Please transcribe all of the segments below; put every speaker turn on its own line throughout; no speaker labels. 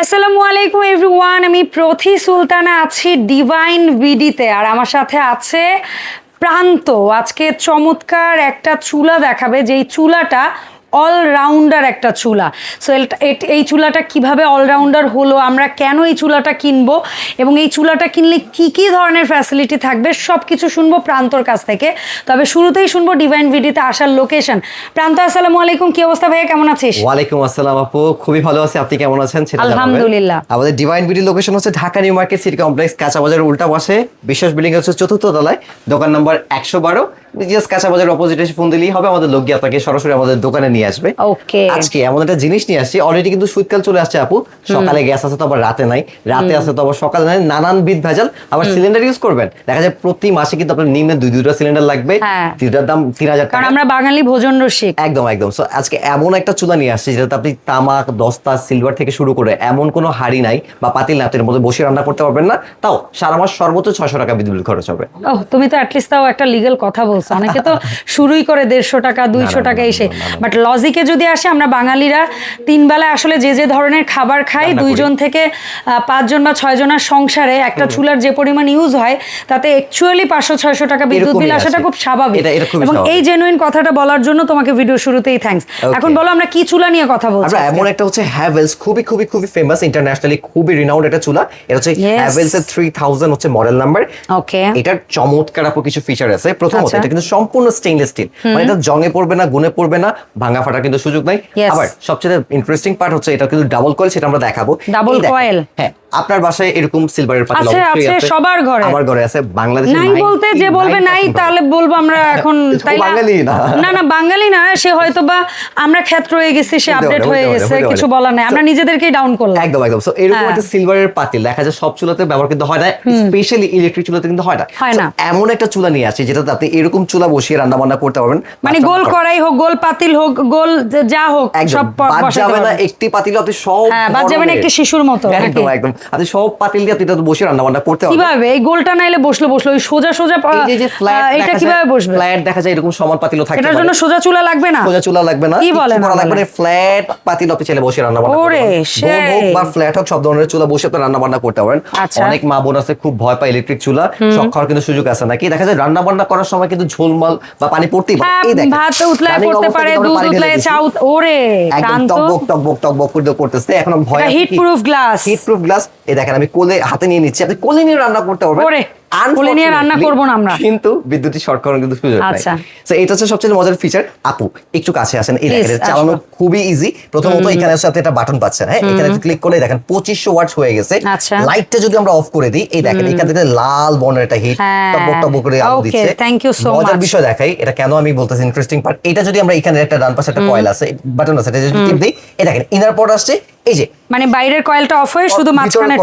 আসসালামু আলাইকুম এভরিওয়ান, আমি প্রথি সুলতানা আছি ডিভাইন ভিডিতে আর আমার সাথে আছে প্রান্ত। আজকে চমৎকার একটা চুলা দেখাবে, যেই চুলাটা অলরাউন্ডার একটা চুলা। সো এই চুলাটা কীভাবে অলরাউন্ডার হলো আমরা কেন এই চুলাটা কিনবো এবং এই চুলাটা কিনলে কি কি ধরনের ফ্যাসিলিটি থাকবে সব কিছু শুনব প্রান্তর কাছ থেকে। তবে শুরুতেই শুনব ডিভাইন ভিডিতে আসার লোকেশন প্রান্ত আসসালামু আলাইকুম কি অবস্থা ভাইয়া কেমন আছিস?
ওয়ালাইকুম আসসালাম আপু খুবই ভালো আছি আপনি কেমন আছেন
আলহামদুলিল্লাহ।
আমাদের ডিভাইন বিডি লোকেশন হচ্ছে Dhaka new market city complex কাঁচা বাজারের উল্টা পাশে বিশ্বাস বিল্ডিং হচ্ছে চতুর্থ তলায় দোকান নাম্বার একশো বারো। জাস্ট কাঁচা বাজার অপোজিটে এসে ফোন দিলেই হবে। আমাদের লোক গিয়ে আপনাকে সরাসরি আমাদের দোকানে নিয়ে আসবে।
Okay.
আজকে এমন একটা জিনিস নিয়ে আসছি। অলরেডি কিন্তু শীতকাল চলে আসছে আপু। সকালে গ্যাস আছে তো আবার রাতে নাই। রাতে আছে তো আবার সকালে নাই। নানান বিধ ভেজাল। আবার সিলিন্ডার ইউজ করবেন। দেখা যায় প্রতি মাসে কিন্তু আপনার নিম্নে দুই দুইটা সিলিন্ডার লাগবে।
হ্যাঁ।
দাম তিন হাজার টাকা।
আমরা বাঙালি ভোজন রসিক।
একদম একদম। সো আজকে এমন একটা চুলা নিয়ে আসছে যেটাতে আপনি তামাক দস্তা সিলভার থেকে শুরু করে এমন কোনো হাড়ি নাই বা পাতিল না মধ্যে বসে রান্না করতে পারবেন না। তাও সারা মাস সর্বোচ্চ ছশো টাকা বিদ্যুৎ বিল খরচ হবে।
ও তুমি তো অ্যাটলিস্ট তাও একটা লিগেল কথা বলছো অনেকে তো শুরুই করে দেড়শো টাকা দুইশো টাকা এসে। বাট লজিকে যদি আসে আমরা বাঙালিরা তিন বেলায় আসলে যে যে ধরনের খাবার খাই দুইজন থেকে পাঁচজন বা ছয় জনের সংসারে একটা চুলার যে পরিমাণ ইউজ হয় তাতে অ্যাকচুয়ালি পাঁচশো ছয়শো টাকা বিদ্যুৎ বিল আসাটা খুব স্বাভাবিক। এবং এই জেনুইন কথাটা বলার জন্য তোমাকে ভিডিও শুরুতেই
Okay.
এখন বলো আমরা কি চুলা নিয়ে কথা বলছি
এমন একটা হচ্ছে হ্যাভেলস খুবই খুবই খুবই ফেমাস ইন্টারন্যাশনালি খুবই রিনাউন্ড একটা চুলা। এটা হচ্ছে হ্যাভেলস এর থ্রি থাউজেন্ড হচ্ছে মডেল নাম্বার
ওকে
এটার চমৎকার আপু কিছু ফিচার আছে। প্রথমত
আচ্ছা।
এটা কিন্তু সম্পূর্ণ স্টেইনলেস স্টিল মানে এটা জঙে পড়বে না গুনে পড়বে না ভাঙা ফাটার কিন্তু সুযোগ নাই। আবার সবচেয়ে ইন্টারেস্টিং পার্ট হচ্ছে এটা কিন্তু ডাবল কয়েল সেটা আমরা দেখাবো। ডাবল
কয়েল
হ্যাঁ আপনার বাসায় এরকম সিলভারের পাতিল
আছে, আছে, সবার ঘরে।
আমার ঘরে আছে বাংলাদেশে
নাই বলতে যে বলবে নাই তাহলে বলব আমরা এখন তাই
বাঙালি না।
না না বাঙালি না সে হয়তো বা আমরা ক্ষেত্র হয়ে গেছি সে আপডেট হয়ে গেছে কিছু। বলার নাই। আমরা নিজেদেরকেই ডাউন করলাম।
একদম একদম। সো এরকম
হ্যাঁ।
একটা সিলভারের পাতিল দেখা যায় সব চুলাতে ব্যবহার কিন্তু হয় না স্পেশালি ইলেকট্রিক চুলাতে কিন্তু হয় না। এমন একটা চুলা নিয়ে আসছে যেটাতে আপনি এরকম চুলা বসিয়ে রান্না বান্না করতে পারবেন
মানে গোল কড়াই হোক গোল পাতিল হোক গোল যা হোক সব
বাদ যাবে না একটি পাতিল আপনি সব
হ্যাঁ, বাদ যাবে না একটি শিশুর মতো,
একদম একদম। আপনি সব পাতিল দিয়ে আপনি এটাতে বসে রান্না বান্না করতে পারবেন
কীভাবে? এই গোলটা নাইলে বসল বসল। ওই সোজা সোজা
এই যে ফ্ল্যাট
এটা কীভাবে বসবে?
ফ্ল্যাট দেখা যায় এরকম সমান পাতিলও থাকতে
এটার জন্য সোজা চুলা লাগবে না?
সোজা চুলা লাগবে না।
কি
কিচ্ছু
বলেন
লাগবে না। ফ্ল্যাট পাতিল আপনি চাইলে বসে রান্না বান্না করতে
ওরে,
হোক বা ফ্ল্যাট হোক সব ধরনের চুলা বসে আপনি রান্না বান্না করতে পারেন।
আচ্ছা।
অনেক মা বোন আছে খুব ভয় পায় ইলেকট্রিক চুলা। শখ খাওয়ার কিন্তু সুযোগ আছে নাকি? দেখা যায় রান্না বান্না করার সময় কিন্তু ঝোলমাল বা পানি পড়তেই পারে।
হ্যাঁ
এই দেখেন,
ভাত উতলায় পড়তে পারে দুধ উতলায়। চাউ ওরে
একদম
ক্রান্ত
টকবক টকবক টকবক করে করতেছে। এখন ভয়
heat proof glass
heat proof glass এই দেখেন আমি কোলে হাতে নিয়ে নিচ্ছি। আপনি কোলে নিয়ে রান্না করতে পারবেন।
কোলে নিয়ে রান্না করব না আমরা।
কিন্তু বিদ্যুৎ শর্ট করার কিন্তু সুযোগ নাই।
আচ্ছা।
এটা হচ্ছে সবচেয়ে মজার ফিচার আপু একটু কাছে আসেন। এই দেখেন চালানো খুবই ইজি প্রথমত এখানে সাথে একটা বাটন পাচ্ছেন হ্যাঁ? এখানে ক্লিক করলে দেখেন পঁচিশশো ওয়াটস হয়ে গেছে।
আচ্ছা।
লাইটটা যদি আমরা অফ করে দিই এই দেখেন এখান থেকে লাল বর্ণের একটা হিট। টকবক টকবক করে আলো দিচ্ছে।
thank you so
মজার বিষয় দেখাই এটা কেন আমি বলতেছি ইন্টারেস্টিং পার্ট এটা যদি আমরা এখানে একটা ডান পাশে একটা কয়েল আছে বাটন আছে এটা যদি টিপ দিই এই দেখেন ইনার পড আসছে এই যে
মানে বাইরের কয়েলটা অফ হয়ে শুধু মাঝখানে।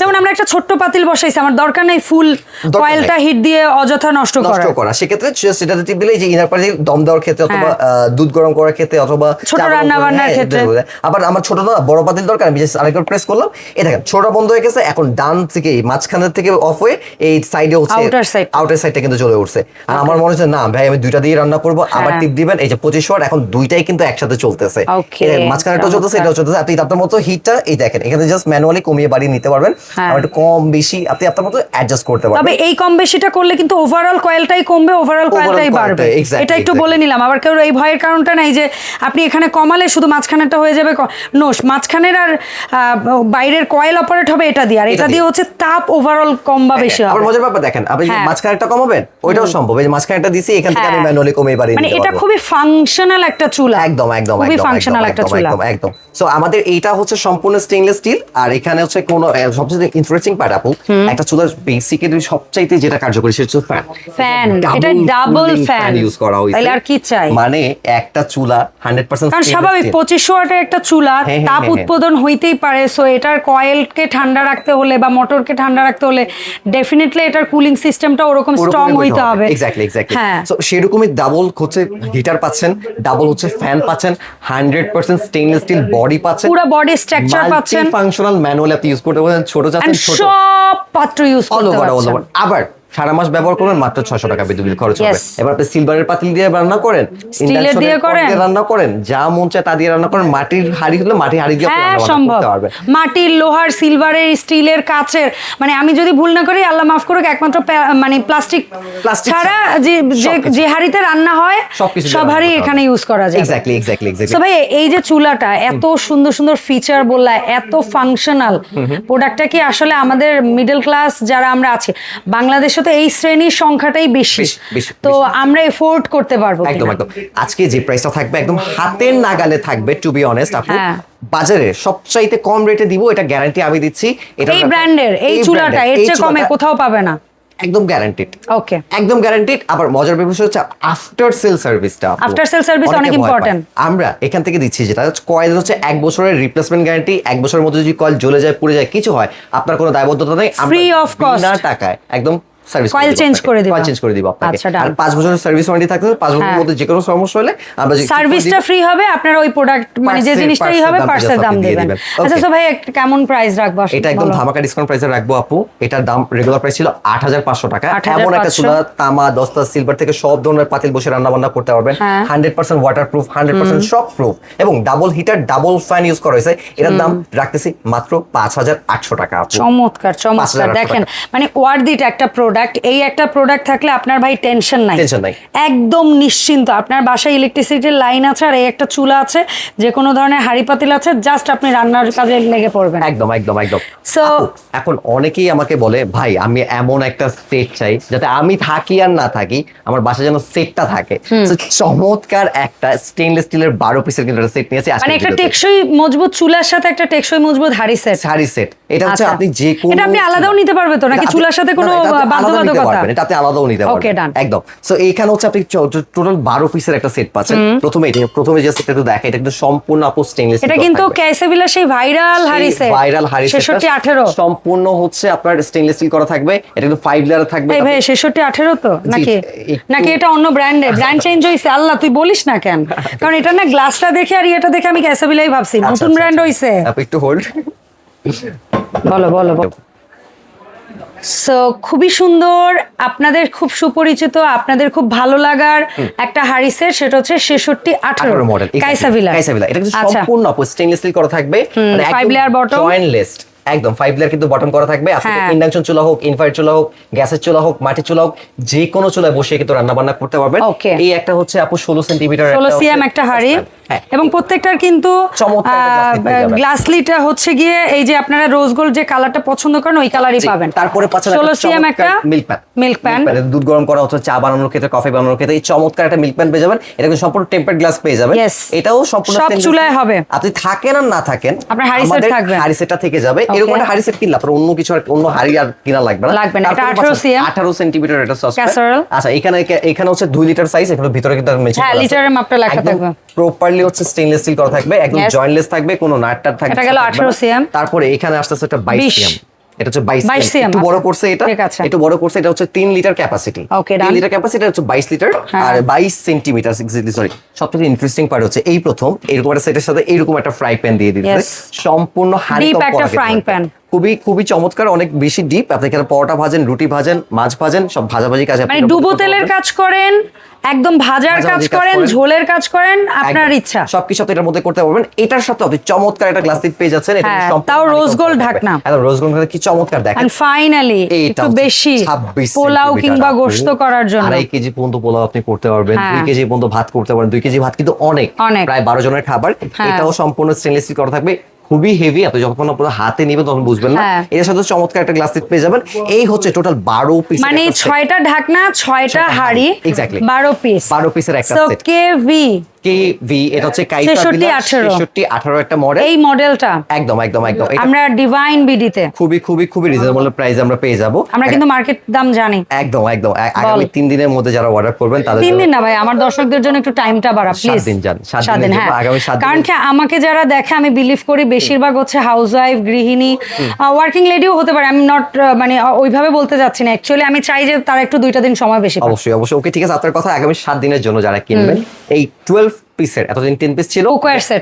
যেমন আমরা একটা ছোট্ট পাতিল বসাইছি আমার দরকার নেই ফুল কয়েলটা হিট দিয়ে অযথা নষ্ট করা
নষ্ট করা সেক্ষেত্রে এটাতে টিপ দিলে যে ইনার পারে দম দেওয়ার ক্ষেত্রে অথবা
হ্যাঁ।
দুধ গরম করার ক্ষেত্রে অথবা
ছোট রান্না বান্নার
হ্যাঁ,
ক্ষেত্রে।
আবার আমার ছোট না বড় পাতিল দরকার আমি জাস্ট আরেকবার প্রেস করলাম এই দেখেন ছোট বন্ধ হয়ে গেছে এখন ডান থেকে এই মাঝখানের থেকে অফ হয়ে এই সাইডে হচ্ছে
Outer side।
আউটার সাইডটা কিন্তু চলে উঠছে আর আমার মনে হচ্ছে না ভাই আমি দুইটা দিয়ে রান্না করব আবার
হ্যাঁ।
টিপ দিবেন এই যে পঁচিশ ওয়াট এখন দুইটাই কিন্তু একসাথে চলতেছে
Okay,
এই মাঝখানেটা চলতেছে। এটাও চলতেছে আপনি আপনার মতো হিটটা এই দেখেন এখানে জাস্ট ম্যানুয়ালি কমিয়ে বাড়িয়ে নিতে পারবেন।
হ্যাঁ।
আর একটু কম বেশি আপনি আপনার মতো অ্যাডজাস্ট করতে পারবেন।
তবে এই কম বেশিটা করলে কিন্তু ওভারঅল কয়েলটাই কমবে ওভারঅল কয়েলটাই বাড়বে। এটা একটু বলে নিলাম। আবার কেউ এই ভয়ের কারণটা নাই যে আপনি এখানে কমালে শুধু মাঝখানেরটা হয়ে যাবে নো মাঝখানের আর বাইরের কয়েল অপারেট হবে এটা দিয়ে। আর
এটা
দিয়ে। হচ্ছে তাপ ওভারঅল কম বা বেশি
আবার
হবে।
মজার ব্যাপার দেখেন আপনি
হ্যাঁ।
মাঝখানে একটা কমাবেন ওইটাও সম্ভব। এই যে মাঝখানে একটা দিছি এখান থেকে আমি। ম্যানুয়ালি কমিয়ে বাড়িয়ে
মানে এটা খুবই ফাংশনাল একটা চুলা।
একদম একদম
খুবই ফাংশনাল একটা চুলা।
একদম একদম। সো আমাদের এইটা হচ্ছে সম্পূর্ণ স্টেইনলেস স্টিল আর এখানে হচ্ছে কোন সবচেয়ে ইন্টারেস্টিং পার্ট আপু একটা চুলার বেসিক্যালি সবচাইতে যেটা কার্যকরী সেটা হচ্ছে ফ্যান
ফ্যান এটা ডাবল ফ্যান
ইউজ করা হয়েছে।
তাহলে আর কি চাই?
মানে একটা চুলা 100%
কারণ স্বাভাবিক পঁচিশশো ওয়াটের একটা চুলা
হ্যাঁ, হ্যাঁ,
তাপ
হ্যাঁ।
উৎপাদন হইতেই পারে সো এটার কয়েলকে ঠান্ডা রাখতে হলে বা মোটরকে ঠান্ডা রাখতে হলে ডেফিনেটলি এটার কুলিং সিস্টেমটা ওরকম স্ট্রং হইতে হবে।
এক্স্যাক্টলি এক্স্যাক্টলি সো সেরকমই ডাবল হচ্ছে হিটার পাচ্ছেন ডাবল হচ্ছে ফ্যান পাচ্ছেন 100% স্টেইনলেস স্টিল বডি পাচ্ছেন
পুরো বডি স্ট্রাকচার পাচ্ছেন।
ফাংশনাল ম্যানুয়াল অ্যাপ ইউজ করতে পারেন ছোট জাতের ছোট।
সব পাত্র ইউজ
অল
করতে পারছেন
আবার সারা মাস ব্যবহার করবেন মাত্র ছশো টাকা বিদ্যুৎ বিল খরচ হবে। এবার আপনি সিলভারের পাতিল দিয়ে রান্না করেন
দিয়ে করেন?
রান্না করেন যা মন চায় তা দিয়ে রান্না করেন মাটির হাড়ি হলে মাটির হাড়ি দিয়ে
হ্যাঁ
রান্না
সম্ভব। মাটির লোহার সিলভারের স্টিলের কাচের মানে আমি যদি ভুল না করি আল্লাহ মাফ করুক একমাত্র মানে প্লাস্টিক ছাড়া যে যে হাড়িতে রান্না হয় সব হাড়ি এখানে ইউজ করা যায়
এক্স্যাক্টলি এক্স্যাক্টলি এক্স্যাক্টলি
ভাই এই যে চুলাটা এত সুন্দর সুন্দর ফিচার বললা এত ফাংশনাল প্রোডাক্টটা কি আসলে আমাদের মিডল ক্লাস যারা আমরা আছি বাংলাদেশে তো এই শ্রেণির সংখ্যাটাই বেশি। তো আমরা এফোর্ড করতে পারব
একদম একদম। আজকে যে প্রাইসটা থাকবে একদম হাতের নাগালে থাকবে টু বি অনেস্ট আপু।
হ্যাঁ।
বাজারে সবচাইতে কম রেটে দিব এটা গ্যারান্টি আমি দিচ্ছি। এটা
এই ব্র্যান্ডের এই চুলাটা এর চেয়ে কমে কোথাও পাবে না।
একদম গ্যারান্টিড
ওকে
একদম গ্যারান্টিড আবার মজার বিষয় হচ্ছে আফটার সেল সার্ভিসটা
After sale service অনেক important.
আমরা এখান থেকে দিচ্ছি যেটা কয়েল হচ্ছে এক বছরের রিপ্লেসমেন্ট গ্যারান্টি এক বছরের মধ্যে যদি কয়েল জ্বলে যায় পুড়ে যায় কিছু হয় আপনার কোনো দায়বদ্ধতা নেই।
of cost.
বিনা টাকায় একদম সার্ভিস
Coil change করে দিবা।
কয়েল চেঞ্জ করে দিব আপনাকে।
আচ্ছা,
আর পাঁচ বছরের সার্ভিস ওয়ারেন্টি থাকতে পাঁচ বছরের
হ্যাঁ।
মধ্যে যে কোনো সমস্যা হলে আমরা
সার্ভিসটা ফ্রি হবে আপনার ওই প্রোডাক্ট মানে যে জিনিসটাই হবে পার্সের দাম
আপনি দিয়ে
দেবেন।
দিবেন।
আচ্ছা তো ভাই কেমন প্রাইস রাখব আসলে?
এটা একদম
বলো।
ধামাকা ডিসকাউন্ট প্রাইসে রাখব আপু। এটার দাম রেগুলার প্রাইস ছিল আট হাজার পাঁচশো টাকা। এমন একটা চুলা তামা দস্তা সিলভার থেকে সব ধরনের পাতিল বসে রান্না বান্না করতে পারবেন। Hundred percent water proof hundred percent shock proof এবং double heater double fan use করা হয়েছে। এটার দাম রাখতেছি মাত্র পাঁচ হাজার আটশো টাকা আপু।
চমৎকার চমৎকার।
5,800
দেখেন মানে ওয়ার্দিট একটা প্রোডাক্ট এই একটা প্রোডাক্ট থাকলে আপনার ভাই টেনশন নাই। একদম নিশ্চিন্ত। আপনার বাসায় ইলেকট্রিসিটির লাইন আছে আর এই একটা চুলা আছে যে কোনো ধরনের হাড়ি পাতিল আছে জাস্ট আপনি রান্নার কাজে লেগে পড়বেন।
একদম একদম একদম। এখন অনেকেই আমাকে বলে ভাই আমি এমন একটা সেট চাই যাতে আমি থাকি আর না থাকি আমার বাসায় যেন সেটটা থাকে। চমৎকার একটা স্টেনলেস স্টিলের বারো পিসের কিন্তু সেট নিয়েছি
মানে একটা টেকসই মজবুত চুলার সাথে একটা টেকসই মজবুত হাড়ি সেট
শাড়ি সেট এটা হচ্ছে
আচ্ছা।
আপনি যে কোনো
এটা আপনি আলাদাও নিতে পারবে তো নাকি চুলার সাথে কোনো
আপনি
বাধ্যবাধকতা?
এটা আপনি আলাদাও নিতে পারবেন. একদম। সো এইখানে হচ্ছে আপনি টোটাল বারো পিসের একটা সেট পাচ্ছেন। প্রথমে এটা প্রথমে যে সেটটা একটু দেখা এটা কিন্তু সম্পূর্ণ আপু স্টেনলেস
এটা কিন্তু ক্যাসেবিলা সেই ভাইরাল হাড়ি সেট
ভাইরাল হাড়ি
ছেষট্টি আঠেরো।
সম্পূর্ণ হচ্ছে আপনার স্টেনলেস স্টিল করা থাকবে। এটা কিন্তু ফাইভ লেয়ার থাকবে।
এই ভাই ছেষট্টি আঠেরো তো? নাকি? নাকি এটা অন্য ব্র্যান্ডে ব্র্যান্ড চেঞ্জ হয়েছে আল্লাহ তুই বলিস না কেন? কারণ এটা না গ্লাসটা দেখে আর এটা দেখে আমি ক্যাসাবিলাই ভাবছি।
আচ্ছা,
নতুন ব্র্যান্ড
আচ্ছা।
হইছে।
আপু একটু হোল্ড
বলো বলো সো খুবই সুন্দর আপনাদের খুব সুপরিচিত আপনাদের খুব ভালো লাগার একটা হাড়ি সেট হচ্ছে ছেষট্টি আঠারো
মডেল
কাইসাভিলা
কাইসাভিলা এটা কিন্তু
আচ্ছা।
সম্পূর্ণ আপু স্টেনলেস স্টিল করা থাকবে। মানে
five layer bottom।
জয়েন্টলেস একদম ফাইভ লেয়ার কিন্তু বটম করা থাকবে। আপনি
হ্যাঁ।
ইন্ডাকশন চুলা হোক ইনফায়ার চুলা হোক গ্যাসের চুলা হোক মাটির চুলা হোক যে কোনো চুলায় বসে কিন্তু রান্না বান্না করতে পারবেন. এই একটা হচ্ছে আপু ষোলো সেন্টিমিটার
ষোলো সিএম একটা হাড়ি।
হ্যাঁ
এবং প্রত্যেকটার কিন্তু
চমৎকার একটা glass lid পেয়ে যাবেন।
গ্লাস লিটা হচ্ছে গিয়ে এই যে আপনারা রোজ গোল্ড যে কালারটা পছন্দ করেন ওই কালারই পাবেন।
তারপরে
ষোলো সিএম একটা
মিল্ক প্যান
মিল্ক প্যান
দুধ গরম করা হচ্ছে চা বানানোর ক্ষেত্রে কফি বানানোর ক্ষেত্রে এই চমৎকার একটা মিল্ক প্যান পেয়ে যাবেন। এটা কিন্তু সম্পূর্ণ টেম্পার্ড গ্লাস পেয়ে যাবেন। এটাও সম্পূর্ণ
সব চুলায় হবে।
আপনি থাকেন আর না থাকেন
আপনার হাঁড়ি
আমাদের
থাকবে।
হাড়ি সেটটা থেকে যাবে। এরকম একটা হাড়ি সেট কিনলে আপনার অন্য কিছু আর অন্য হাড়ি আর কিনা লাগবে না।
লাগবে না, এটা 18
পাচ্ছেন
cm
18 সেন্টিমিটার এটা
Casserole।
আচ্ছা এখানে এখানে হচ্ছে 2 লিটার সাইজ এখানে ভিতরে কিন্তু মেনশন
হ্যাঁ, লিটারের মাপটা লেখা থাকবে।
প্রপারলি হচ্ছে স্টেনলেস স্টিল করা থাকবে একদম জয়েন্টলেস থাকবে কোনো নাট টাট থাকবে
এটা গেল 18 cm
তারপরে এখানে আসতেছে একটা 22 সিএম এটা হচ্ছে 22
22
cm একটু বড়। করছে এটা। একটু বড় করছে এটা হচ্ছে 3 litre capacity
Okay,
3 litre capacity হচ্ছে 22 লিটার
হ্যাঁ।
আর 22 সেন্টিমিটার এক্স্যাক্টলি সরি সবথেকে ইন্টারেস্টিং পার্ট হচ্ছে এই প্রথম এরকম একটা সেটের সাথে এরকম একটা ফ্রাই প্যান দিয়ে দিয়েছে। সম্পূর্ণ top
একটা
করা একটা।
pan।
খুবই খুবই চমৎকার অনেক বেশি ডিপ আপনি এখানে পরোটা ভাজেন রুটি ভাজেন মাছ ভাজেন সব ভাজাভাজি কাজ আপনি
মানে ডুবো তেলের কাজ করেন একদম ভাজার কাজ করেন। ঝোলের কাজ করেন আপনার। ইচ্ছা
সবকিছু আপনি এটার মধ্যে করতে পারবেন এটার সাথে আপনি চমৎকার একটা গ্লাস লিড পেয়ে যাচ্ছেন এটা
হ্যাঁ,
সম্পূর্ণ
তাও
করা থাকবে।
ঢাকনা।
একদম রোজ গোল্ড কি চমৎকার দেখেন
এন্ড ফাইনালি একটু বেশি
26
পোলাও কিংবা। গোশত করার জন্য
আড়াই কেজি পর্যন্ত পোলাও আপনি করতে পারবেন
হ্যাঁ।
দুই কেজি পর্যন্ত ভাত করতে পারবেন দুই কেজি ভাত কিন্তু অনেক। প্রায় বারো জনের খাবার
হ্যাঁ।
এটাও সম্পূর্ণ স্টেনলেস স্টিল করা থাকবে খুবই হেভি আপনি যখন আপনার হাতে নিবেন তখন বুঝবেন না।
হ্যাঁ।
এর সাথে চমৎকার একটা গ্লাস সেট পেয়ে যাবেন। এই হচ্ছে টোটাল বারো পিস
মানে ছয়টা ঢাকনা ছয়টা হাড়ি
এক্স্যাক্টলি
বারো পিস
12 পিসের একটা
সেট
set।
কে ভি
এটা হচ্ছে কাইসা
63
বিলা
18
একটা মডেল
এই মডেলটা
একদম একদম একদম।
আমরা ডিভাইন বিডিতে
খুবই খুবই খুবই রিজনেবল প্রাইস আমরা পেয়ে যাব।
আমরা কিন্তু মার্কেট দাম জানি।
একদম একদম। আগামী দিনের মধ্যে যারা অর্ডার করবেন তাদের
দিন না ভাই আমার দর্শকদের জন্য একটু টাইমটা বাড়া প্লিজ
দিন যান, জন্য, আগামী
কারণ কি আমাকে যারা দেখে আমি বিলিভ করি বেশিরভাগ হচ্ছে হাউস ওয়াইফ গৃহিণী ওয়ার্কিং লেডিও হতে পারে। আমি নট মানে ওইভাবে বলতে যাচ্ছি না। অ্যাকচুয়ালি আমি চাই যে তারা একটু দুইটা দিন সময় বেশি
অবশ্যই অবশ্যই। ওকে ঠিক আছে আপনার কথা আগামী সাত দিনের জন্য যারা কিনবেন এই টুয়েলভ পিসের এতদিন টেন পিস ছিল।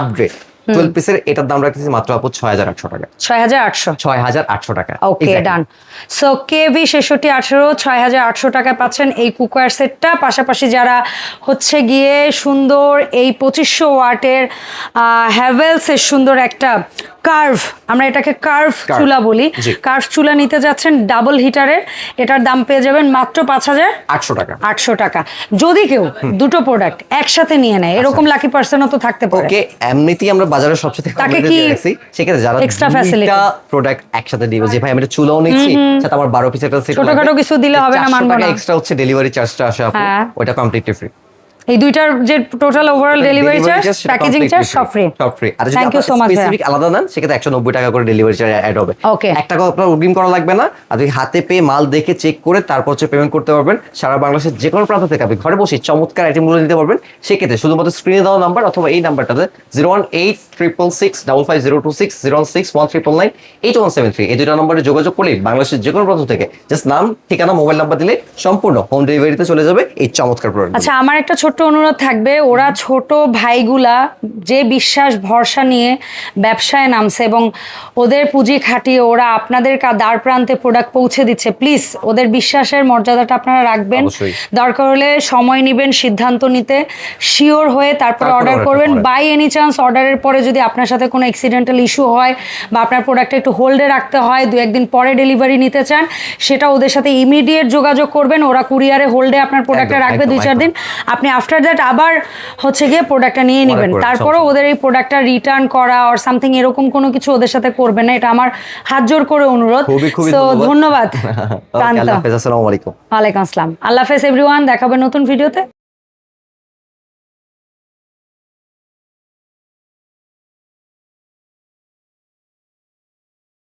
আপগ্রেড টুয়েলভ পিসের এটার দাম রাখতেছি মাত্র আপু ছয় হাজার আটশো টাকা।
ছয় হাজার আটশো।
ছয় হাজার আটশো টাকা।
ওকে. ডান সো কেভি ছেষট্টি আঠেরো ছয় হাজার আটশো টাকায় পাচ্ছেন এই কুকার সেটটা পাশাপাশি যারা হচ্ছে গিয়ে সুন্দর এই পঁচিশশো ওয়াটের হ্যাভেলসের সুন্দর একটা কার্ভ আমরা এটাকে কার্ভ চুলা বলি। কার্ভ চুলা নিতে যাচ্ছেন ডাবল হিটারের এটার দাম পেয়ে যাবেন মাত্র পাঁচ হাজার
আটশো টাকা।
আটশো টাকা। যদি কেউ দুটো প্রোডাক্ট একসাথে নিয়ে নেয় এরকম লাকি পার্সনও তো থাকতে পারে।
এমনিতেই আমরা বাজারে সবচেয়ে
তাকে কি
সেক্ষেত্রে যারা এক্সট্রা
ফ্যাসিলিটি
প্রোডাক্ট একসাথে দিবে যে ভাই আমি একটা চুলাও নিচ্ছি সাথে আমার বারো পিস একটা সেট
ছোটখাটো কিছু দিলে হবে না, মানবো না।
এক্সট্রা হচ্ছে ডেলিভারি চার্জটা আসে আপু। ওটা কমপ্লিটলি ফ্রি
এই দুইটার যে total overall delivery charge packaging charge সব ফ্রি
সব ফ্রি আর যদি
মাচ
স্পেসিফিক আলাদা নেন সেক্ষেত্রে একশো নব্বই টাকা করে ডেলিভারি চার্জ অ্যাড হবে।
Okay.
এক টাকা আপনার অগ্রিম করা লাগবে না। আর যদি হাতে পেয়ে মাল দেখে চেক করে তারপর হচ্ছে পেমেন্ট করতে পারবেন। সারা বাংলাদেশের যে কোনো প্রান্ত থেকে আপনি ঘরে বসে চমৎকার আইটেমগুলো নিতে পারবেন। সেক্ষেত্রে শুধুমাত্র স্ক্রিনে দেওয়া নাম্বার অথবা এই নাম্বারটাতে zero one eight triple six double five zero two six zero one six one triple nine eight one seven three এই দুটো নম্বরে যোগাযোগ করলে বাংলাদেশের যে কোনো প্রান্ত থেকে জাস্ট নাম ঠিকানা মোবাইল নাম্বার দিলে সম্পূর্ণ হোম ডেলিভারিতে চলে যাবে এই চমৎকার প্রোডাক্ট
আচ্ছা আমার একটা ছোট্ট অনুরোধ থাকবে ওরা ছোট ভাইগুলা যে বিশ্বাস ভরসা নিয়ে ব্যবসায় নামছে এবং ওদের পুঁজি খাটিয়ে ওরা আপনাদের কা- দ্বার প্রান্তে প্রোডাক্ট পৌঁছে দিচ্ছে প্লিজ ওদের বিশ্বাসের মর্যাদাটা আপনারা রাখবেন। দরকার হলে সময় নেবেন সিদ্ধান্ত নিতে শিওর হয়ে তারপর
তারপর
অর্ডার করবেন। বাই এনি চান্স অর্ডারের পরে যদি আপনার সাথে কোনো অ্যাক্সিডেন্টাল ইস্যু হয় বা আপনার প্রোডাক্টটা একটু হোল্ডে রাখতে হয় দু একদিন পরে ডেলিভারি নিতে চান সেটা ওদের সাথে ইমিডিয়েট যোগাযোগ করবেন ওরা কুরিয়ারে হোল্ডে আপনার প্রোডাক্টটা রাখবে দুই চার দিন। আপনি আফটার দ্যাট আবার হচ্ছে গিয়ে প্রোডাক্টটা নিয়ে নেবেন।
তারপরে
ওদের এই প্রোডাক্টটা রিটার্ন করা আর সামথিং এরকম কোনো কিছু ওদের সাথে করবেন না এটা আমার হাত জোর করে অনুরোধ।
খুবই
ধন্যবাদ।
আসসালামু আলাইকুম।
ওয়ালাইকুম আসসালাম। আল্লাহ হাফেজ এভরিওয়ান দেখাবে নতুন ভিডিওতে